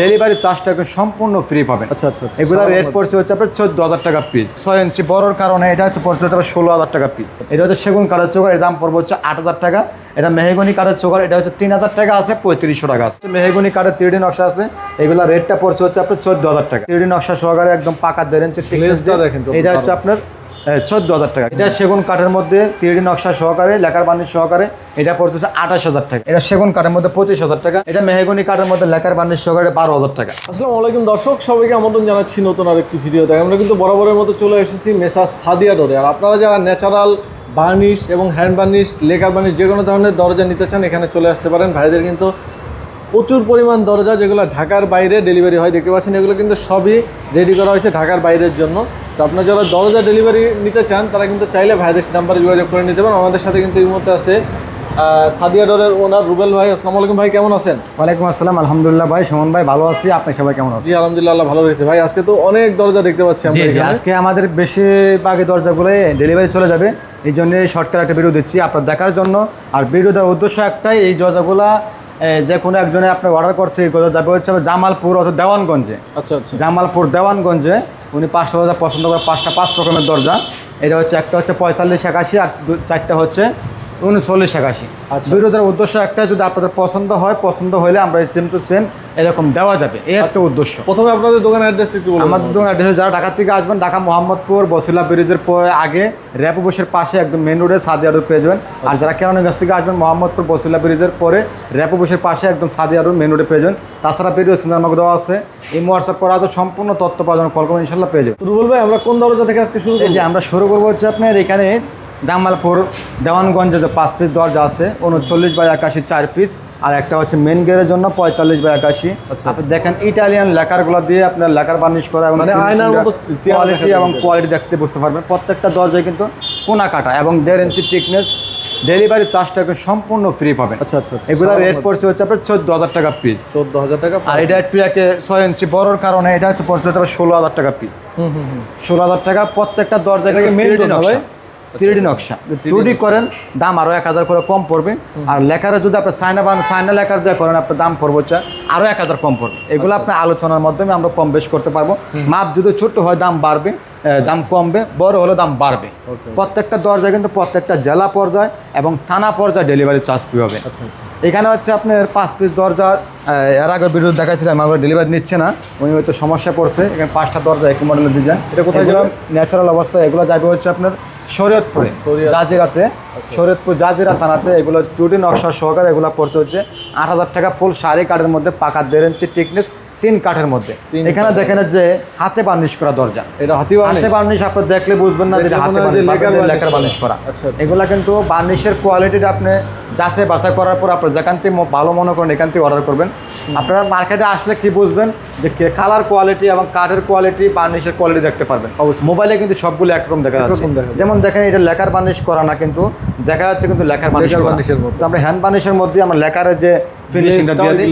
Delivery চার্জটা একদম সম্পূর্ণ ফ্রি পাবেন। আচ্ছা আচ্ছা আচ্ছা। এগুলো রেট পড়ছে হচ্ছে আপনার চোদ্দ হাজার টাকা পিস ছয় ইঞ্চি বড়র কারণে এটা হচ্ছে পড়ছে আপনার ষোলো হাজার টাকা পিস এটা হচ্ছে সেগুন কাঠের চোকার এর দাম পড়বে হচ্ছে আট হাজার টাকা। এটা মেহেগুনি কাঠের চোকার এটা হচ্ছে তিন হাজার টাকা আছে পঁয়ত্রিশশো টাকা আছে। মেহেগুনি কাঠের তিরিডি নকশা আছে এগুলো রেটটা পড়ছে হচ্ছে আপনার চোদ্দ হাজার টাকা তিরিডি নকশা সহকারে একদম পাকা দেড় ইঞ্চি। দেখেন এটা হচ্ছে আপনার চোদ্দ হাজার টাকা। এটা সেগুন কাঠের মধ্যে তিরিডি নকশা সহকারে লেখার বার্নিশ সহকারে, এটা পড়তেছে আঠাশ হাজার টাকা। এটা সেগুন কাঠের মধ্যে পঁচিশ হাজার টাকা, এটা মেহেগুনি কাঠের মধ্যে লেখার বার্নিশ সহকারে বারো হাজার টাকা। আসসালামু আলাইকুম দর্শক, সবাইকে আমন্ত্রণ জানাচ্ছি নতুন আরেকটি ভিডিওতে। আমরা কিন্তু বরাবরের মতো চলে এসেছি মেসাস সাদিয়া ডোরে। আর আপনারা যারা ন্যাচারাল বার্নিশ এবং হ্যান্ড বার্নিশ, লেকার বার্নিশ, যে কোনো ধরনের দরজা নিতে চান, এখানে চলে আসতে পারেন। ভাইদের কিন্তু প্রচুর পরিমাণ দরজা যেগুলো ঢাকার বাইরে ডেলিভারি হয়, দেখতে পাচ্ছেন, এগুলো কিন্তু সবই রেডি করা হয়েছে ঢাকার বাইরের জন্য। তো আপনারা যারা দরজা ডেলিভারি নিতে চান তারা কিন্তু চাইলে ভাইদের নাম্বারে যোগাযোগ করে নিতে পারেন। আমাদের সাথে কিন্তু এই মুহূর্তে আছে সাদিয়া ডোরের ওনার রুবেল ভাই। আসসালামু আলাইকুম ভাই কেমন আছেন? ওয়ালাইকুম আসসালাম আলহামদুলিল্লাহ ভাই সুমন ভাই ভালো আছি। আপনি সবাই কেমন আছেন? জি আলহামদুলিল্লাহ আল্লাহ ভালো রয়েছে ভাই আজকে তো অনেক দরজা দেখতে পাচ্ছি আমরা। আজকে আমাদের বেশিরভাগই দরজাগুলো ডেলিভারি চলে যাবে। এই জন্য শর্টকাট একটা ভিডিও দিচ্ছি আপনার দেখার জন্য। আর ভিডিও দেওয়ার উদ্দেশ্য একটাই এই দরজাগুলা যে কোনো একজনে আপনার অর্ডার করছে এই দরজা যাবে হচ্ছে জামালপুর অথবা দেওয়ানগঞ্জে। আচ্ছা আচ্ছা। জামালপুর দেওয়ানগঞ্জে। উনি পাঁচটা দরজা পছন্দ করে, পাঁচটা পাঁচ রকমের দরজা। এটা হচ্ছে, একটা হচ্ছে পঁয়তাল্লিশ, একাশি, আর চারটা হচ্ছে উনচল্লিশ একাশি। আচ্ছা। বিরোধের উদ্দেশ্য একটা যদি আপনাদের পছন্দ হয় পছন্দ হলে আমরা সেম টু সেম এরকম দেওয়া যাবে। এই হচ্ছে উদ্দেশ্য। প্রথমে আপনাদের দোকানের অ্যাড্রেসটা একটু বলুন। আমাদের দোকান অ্যাড্রেস যারা ঢাকা থেকে আসবেন ঢাকা মোহাম্মদপুর বসিলা ব্রিজের পরে আগে র্যাপো বসের পাশে একদম মেন রোডে সাদিয়া রোড পেয়ে যাবেন। আর যারা কেরানীগঞ্জ থেকে আসবেন মোহাম্মদপুর বসিলা ব্রিজের পরে র্যাপো বসের পাশে একদম সাদিয়া রোড মেন রোডে পেয়ে যাবেন। তাছাড়া ভিডিও সিনেমাকে দেওয়া আছে। এই হোয়াটসঅ্যাপ করা আছে সম্পূর্ণ তথ্য পাওয়া যাবে কল করবেন ইনশাল্লাহ পেয়ে যাবেন। রুবেল ভাই আমরা কোন দরজা থেকে আজকে শুরু যে আমরা শুরু করব হচ্ছে আপনার এখানে জামালপুর দেওয়ানগঞ্জে যে পাঁচ পিস দরজা আছে উনচল্লিশ বাই একাশি চার পিস আর একটা হচ্ছে মেন গেটের জন্য পঁয়তাল্লিশ বাই একাশি। আচ্ছা, আপনি দেখেন ইটালিয়ান লেখারগুলো দিয়ে আপনার লেখার বার্নিশ করা এবং মানে আয়নার মতো কোয়ালিটি এবং কোয়ালিটি দেখতে বুঝতে পারবেন। প্রত্যেকটা দরজায় কিন্তু কোনা কাটা এবং দেড় ইঞ্চি টিকনেস ডেলিভারি চার্জটা সম্পূর্ণ ফ্রি পাবেন। আচ্ছা আচ্ছা আচ্ছা। এগুলো রেট পড়ছে হচ্ছে আপনার চোদ্দ হাজার টাকা পিস চোদ্দ হাজার টাকা আর এটা একটু একে ছয় ইঞ্চি বড়র কারণে এটা হচ্ছে পড়ছে হচ্ছে ষোলো হাজার টাকা পিস হুম হুম হুম। ষোলো হাজার টাকা প্রত্যেকটা দরজা এটাকে main door না ভাই? থ্রিডি নকশা। থ্রিডি করেন দাম আরও এক হাজার করে কম পড়বে। আর লেখারে যদি আপনি চায়না বান চায়না লেখার দিয়ে করেন আপনার দাম পড়বে হচ্ছে আরও এক হাজার কম পড়বে। এগুলো আচ্ছা। আপনার আলোচনার মাধ্যমে আমরা কম বেশ করতে পারব। মাপ যদি ছোট্ট হয় দাম বাড়বে। দাম কমবে বড় হলে দাম বাড়বে। প্রত্যেকটা দরজা কিন্তু প্রত্যেকটা জেলা পর্যায় এবং থানা পর্যায়ে ডেলিভারি চার্জ ফ্রি হবে। আচ্ছা আচ্ছা। এখানে হচ্ছে আপনার পাঁচ পিস দরজা এর আগে ভিডিও দেখাচ্ছিলাম আমার ডেলিভারি নিচ্ছে না। উনি হয়তো সমস্যা পড়ছে এখানে পাঁচটা দরজা একই মডেলের ডিজাইন এটা কোথায় যাবে? ন্যাচারাল অবস্থা এগুলো যাবে হচ্ছে আপনার শরীয়তপুরে শরীয়ত- জাজিরাতে। শরীয়তপুর জাজিরা থানাতে এগুলো টুটি নকশা সহকারে এগুলো পড়ছে হচ্ছে আট হাজার টাকা ফুল শাড়ি কাঠের মধ্যে পাকা দেড় ইঞ্চি টিকনেস তিন কাঠের মধ্যে। এখানে দেখেন যে হাতে বার্নিশ করা দরজা। এটা হাতে হাতে বার্নিশ আপনি দেখলে বুঝবেন না যে হাতে লেখার। বার্নিশ করা। আচ্ছা, আচ্ছা। এগুলা কিন্তু বার্নিশের কোয়ালিটিটা আপনি যাচাই বাছাই করার পর আপনি যেখান থেকে ভালো মনে করেন এখান থেকে অর্ডার করবেন। আপনারা মার্কেটে আসলে কি বুঝবেন? যে কালার কোয়ালিটি এবং কাঠের কোয়ালিটি বার্নিশের কোয়ালিটি দেখতে পারবেন। অবশ্যই। মোবাইলে কিন্তু সবগুলো একরকম দেখা যাচ্ছে। যেমন দেখেন এটা লেখার বার্নিশ করা না কিন্তু দেখা যাচ্ছে কিন্তু লেখার। বার্নিশের মধ্যে আমরা হ্যান্ড বার্নিশের মধ্যে আমরা লেখারের যে ফিনিশিংটা দিয়ে দিই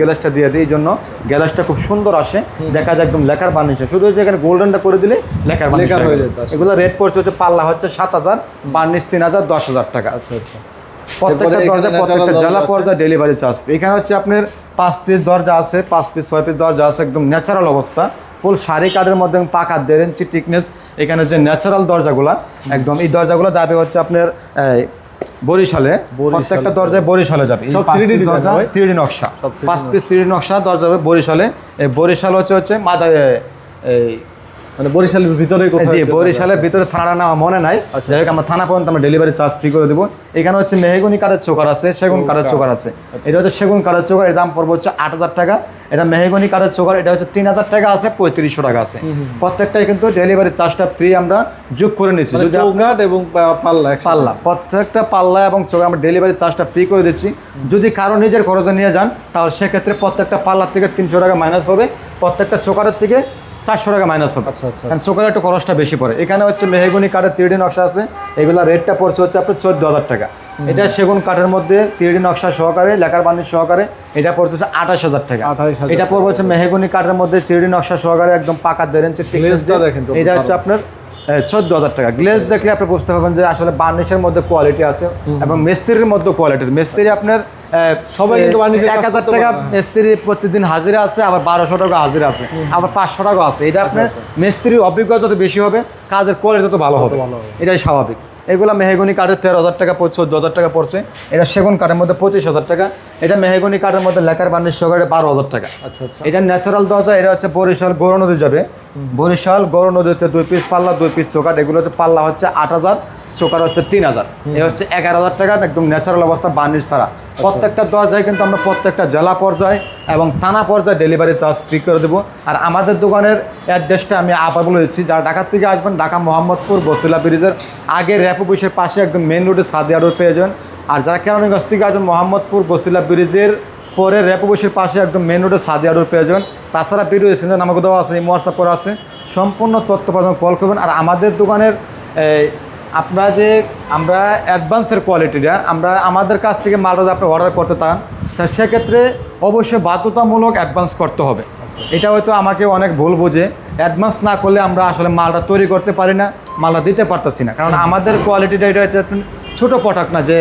গ্যালাসটা দিয়ে দিই। এই জন্য গ্যালাসটা খুব সুন্দর আসে। দেখা যায় একদম লেখার বার্নিশে শুধু যে এখানে গোল্ডেনটা করে দিলে লেখার বার্নিশ লেখার হয়ে আসলে। এগুলো রেট পড়ছে হচ্ছে পাল্লা হচ্ছে সাত হাজার বার্নিশ তিন হাজার দশ হাজার টাকা। আচ্ছা আচ্ছা। প্রত্যেকটা দরজা প্রত্যেকটা জেলা পর্যায়ে ডেলিভারি চার্জ এখানে হচ্ছে আপনার পাঁচ পিস দরজা আছে পাঁচ পিস ছয় পিস দরজা আছে একদম ন্যাচারাল অবস্থা। ফুল শাড়ি কাঠের মধ্যে পাকা দেড় ইঞ্চি টিকনেস এখানে যে ন্যাচারাল দরজাগুলা। একদম এই দরজাগুলো যাবে হচ্ছে আপনার বরিশালে। প্রত্যেকটা দরজায় বরিশালে যাবে। সব 3D দরজা? থ্রি নকশা। পাঁচ পিস থ্রি নকশা দরজা যাবে বরিশালে। বরিশাল হচ্ছে হচ্ছে মাদা এই মানে বরিশালের ভিতরে জি বরিশালের ভিতরে থানাটা নাম মনে নাই। আচ্ছা, যাই হোক আমরা থানা পর্যন্ত আমরা ডেলিভারি চার্জ ফ্রি করে দেবো। এখানে হচ্ছে মেহেগুনি কাঠের চোকার আছে সেগুন কাঠের চোকার আছে। আচ্ছা। এটা হচ্ছে সেগুন কাঠের চোকার এর দাম পড়বে হচ্ছে আট হাজার টাকা। এটা মেহেগুনি কাঠের চোকার এটা হচ্ছে তিন হাজার টাকা আছে পঁয়ত্রিশশো টাকা আছে। প্রত্যেকটাই কিন্তু ডেলিভারি চার্জটা ফ্রি আমরা যোগ করে নিচ্ছি। মানে চৌকাঠ এবং পাল্লা পাল্লা প্রত্যেকটা পাল্লা এবং চোখে আমরা ডেলিভারি চার্জটা ফ্রি করে দিচ্ছি। যদি কারও নিজের খরচে নিয়ে যান তাহলে সেক্ষেত্রে প্রত্যেকটা পাল্লার থেকে তিনশো টাকা মাইনাস হবে। প্রত্যেকটা চোকারের থেকে চারশো টাকা মাইনাস হবে। আচ্ছা, আচ্ছা, কারণ চোকারের একটু খরচটা বেশি পড়ে। এখানে হচ্ছে মেহেগুনি কাঠের তিরিডি নকশা আছে। এগুলো রেটটা পড়ছে হচ্ছে আপনার চোদ্দ হাজার টাকা। এটা সেগুন কাঠের মধ্যে তিরিডি নকশা সহকারে লেখার বাণিজ্য সহকারে এটা পড়ছে হচ্ছে আঠাশ হাজার টাকা। আঠাশ এটা পড়বে হচ্ছে মেহেগুনি কাঠের মধ্যে তিরিডি নকশা সহকারে একদম পাকা দেড় ইঞ্চি এটা হচ্ছে আপনার চোদ্দ হাজার টাকা। গ্লেজ দেখলে আপনি বুঝতে পারবেন যে আসলে বার্নিশের মধ্যে কোয়ালিটি আছে এবং মিস্ত্রির মধ্যে কোয়ালিটি মিস্ত্রি আপনার সবাই কিন্তু এক হাজার টাকা মিস্ত্রি প্রতিদিন হাজিরা আছে আবার বারোশো টাকা হাজিরা আছে আবার পাঁচশো টাকা আছে। এটা আপনার মিস্ত্রির অভিজ্ঞতা যত বেশি হবে কাজের কোয়ালিটি তত ভালো হবে। এটাই স্বাভাবিক। এগুলো মেহেগুনি কাঠের তেরো হাজার টাকা পড়ছে চোদ্দ হাজার টাকা পড়ছে। এটা সেগুন কাঠের মধ্যে পঁচিশ হাজার টাকা। এটা মেহেগুনি কাঠের মধ্যে লেখার বার্নিশ সহকারে বারো হাজার টাকা। আচ্ছা আচ্ছা। এটা ন্যাচারাল দরজা এটা হচ্ছে বরিশাল গৌর নদী যাবে। বরিশাল গৌর নদীতে দুই পিস পাল্লা দুই পিস চোকাট এগুলোতে পাল্লা হচ্ছে আট হাজার চোকার হচ্ছে তিন হাজার। এ হচ্ছে এগারো হাজার টাকা একদম ন্যাচারাল অবস্থা বার্নিশ ছাড়া। প্রত্যেকটা দরজায় কিন্তু আমরা প্রত্যেকটা জেলা পর্যায়ে এবং থানা পর্যায়ে ডেলিভারি চার্জ ফ্রি করে দেবো। আর আমাদের দোকানের অ্যাড্রেসটা আমি আবার বলে দিচ্ছি যারা ঢাকা থেকে আসবেন ঢাকা মোহাম্মদপুর বসিলা ব্রিজের আগে র্যাপ অফিসের পাশে একদম মেন রোডে সাদিয়া রোড পেয়ে যাবেন। আর যারা কেরানীগঞ্জ থেকে আসবেন মোহাম্মদপুর বসিলা ব্রিজের পরে র্যাপ অফিসের পাশে একদম মেন রোডে সাদিয়া রোড পেয়ে যাবেন। তাছাড়া ভিডিও এসেছেন আমাকে দেওয়া আছে হোয়াটসঅ্যাপ করা আছে। সম্পূর্ণ তথ্য পাবেন কল করবেন। আর আমাদের দোকানের আপনারা যে আমরা অ্যাডভান্সের কোয়ালিটিটা আমরা আমাদের কাছ থেকে মালটা যদি আপনি অর্ডার করতে চান তা সেক্ষেত্রে অবশ্যই বাধ্যতামূলক অ্যাডভান্স করতে হবে। এটা হয়তো আমাকে অনেক ভুল বোঝে। অ্যাডভান্স না করলে আমরা আসলে মালটা তৈরি করতে পারি না মালটা দিতে পারতেছি না। কারণ আমাদের কোয়ালিটিটা এটা হচ্ছে ছোটো প্রোডাক্ট না যে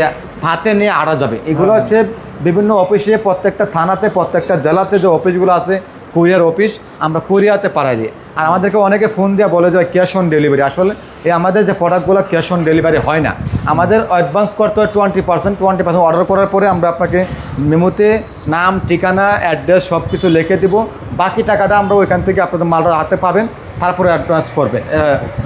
হাতে নিয়ে আড়া যাবে। এগুলো হচ্ছে বিভিন্ন অফিসে প্রত্যেকটা থানাতে, প্রত্যেকটা জেলাতে যে অফিসগুলো আছে, কুরিয়ার অফিস, আমরা কুরিয়াতে পাঠাই দিই। আর আমাদেরকে অনেকে ফোন দিয়ে বলে যে, ক্যাশ অন ডেলিভারি। আসলে এই আমাদের যে প্রোডাক্টগুলো ক্যাশ অন ডেলিভারি হয় না। আমাদের অ্যাডভান্স করতে হয় twenty percent twenty percent order করার পরে আমরা আপনাকে মেমোতে নাম, ঠিকানা, অ্যাড্রেস সব কিছু লিখে দেবো। বাকি টাকাটা আমরা ওইখান থেকে আপনাদের মালটা হাতে পাবেন। তারপরে অ্যাডভান্স করবে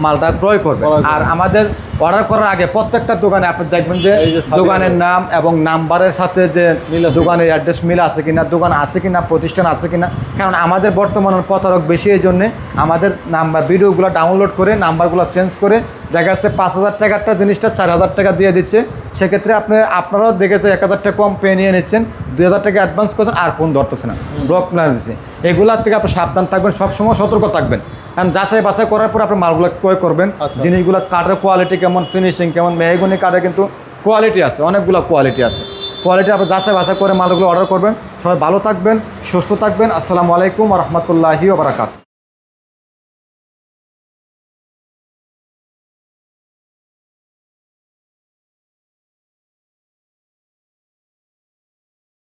মালটা ক্রয় করবে। আর আমাদের অর্ডার করার আগে প্রত্যেকটা দোকানে আপনি দেখবেন যে দোকানের নাম এবং নাম্বারের সাথে যে মিল দোকানের অ্যাড্রেস মিল আছে কিনা দোকান আছে কিনা প্রতিষ্ঠান আছে কিনা। কারণ আমাদের বর্তমানে প্রতারক বেশি এই জন্যে আমাদের নাম্বার ভিডিওগুলো ডাউনলোড করে নাম্বারগুলো চেঞ্জ করে দেখা যাচ্ছে পাঁচ হাজার টাকারটা জিনিসটা চার হাজার টাকা দিয়ে দিচ্ছে। সেক্ষেত্রে আপনি আপনারাও দেখেছে এক হাজার টাকা কম পেয়ে নিয়ে নিচ্ছেন দুই হাজার টাকা অ্যাডভান্স করছেন আর ফোন ধরতেছে না। ব্লক না দিচ্ছে এগুলার থেকে আপনি সাবধান থাকবেন সবসময় সতর্ক থাকবেন। কারণ যাচাই বাছাই করার পর আপনি মালগুলো ক্রয় করবেন। আচ্ছা। জিনিসগুলো কাঠের কোয়ালিটি কেমন ফিনিশিং কেমন মেহগুনি কাঠে কিন্তু কোয়ালিটি আছে অনেকগুলো কোয়ালিটি আছে। কোয়ালিটি আপনি যাচাই বাছাই করে মালগুলো অর্ডার করবেন। সবাই ভালো থাকবেন সুস্থ থাকবেন। আসসালামু আলাইকুম রহমতুল্লাহি ওবরাকাত